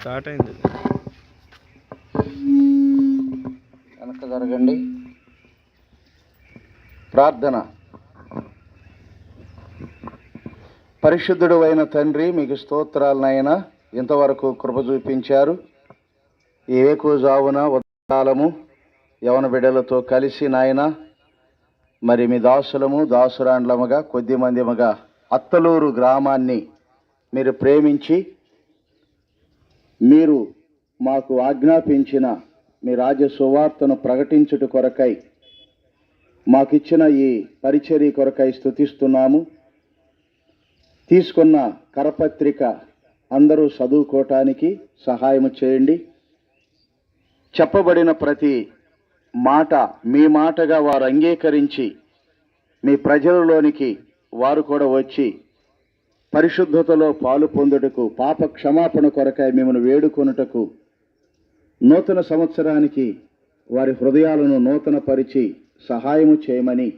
Start అయింది. వెనక జరగండి. ప్రార్థన. పరిశుద్ధుడు అయిన తండ్రి మీకు స్తోత్రాలనైనా ఇంతవరకు కృప చూపించారు. ఈ ఏకోజావున ఉదకాలము యవన బిడ్డలతో కలిసి నాయన మరి మీ దాసులము దాసురాండ్లముగా కొద్దిమందిముగా అత్తలూరు గ్రామాన్ని మీరు ప్రేమించి మీరు మాకు ఆజ్ఞాపించిన మీ రాజ్య సువార్తను ప్రకటించుట కొరకై మాకిచ్చిన ఈ పరిచర్య కొరకై స్థుతిస్తున్నాము తీసుకున్న కరపత్రిక అందరూ చదువుకోవటానికి సహాయం చేయండి. చెప్పబడిన ప్రతి మాట మీ మాటగా వారు అంగీకరించి మీ ప్రజలలోనికి వారు కూడా వచ్చి పరిశుద్ధతలో పాలు పొందుటకు పాప క్షమాపణ కొరకై మిమ్మల్ని వేడుకొనుటకు నూతన సంవత్సరానికి వారి హృదయాలను నూతన పరిచి సహాయము చేయమని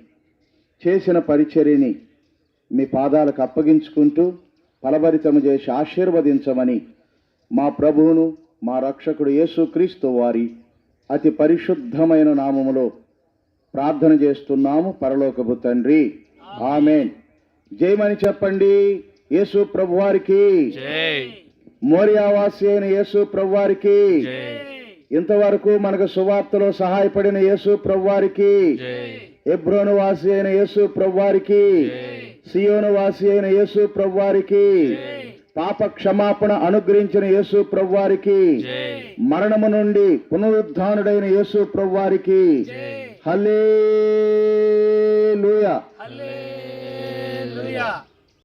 చేసిన పరిచర్యని మీ పాదాలకు అప్పగించుకుంటూ ఫలభరితము చేసి ఆశీర్వదించమని మా ప్రభువును మా రక్షకుడు యేసుక్రీస్తు వారి అతి పరిశుద్ధమైన నామములో ప్రార్థన చేస్తున్నాము. పరలోకపు తండ్రి. ఆమెన్. జయమని చెప్పండి. యేసు ప్రభువారికి. జై. మోరియావాసి అయిన యేసు ప్రభువారికి. జై. ఇంతవరకు మనకు సువార్తలో సహాయపడిన యేసు ప్రభువారికి. జై. ఎబ్రోను వాసి అయిన యేసు ప్రభువారికి. సియోను వాసి అయిన యేసు ప్రభువారికి. పాప క్షమాపణ అనుగ్రహించిన యేసు ప్రభువారికి. మరణము నుండి పునరుద్ధానుడైన యేసు ప్రభువారికి. హల్లే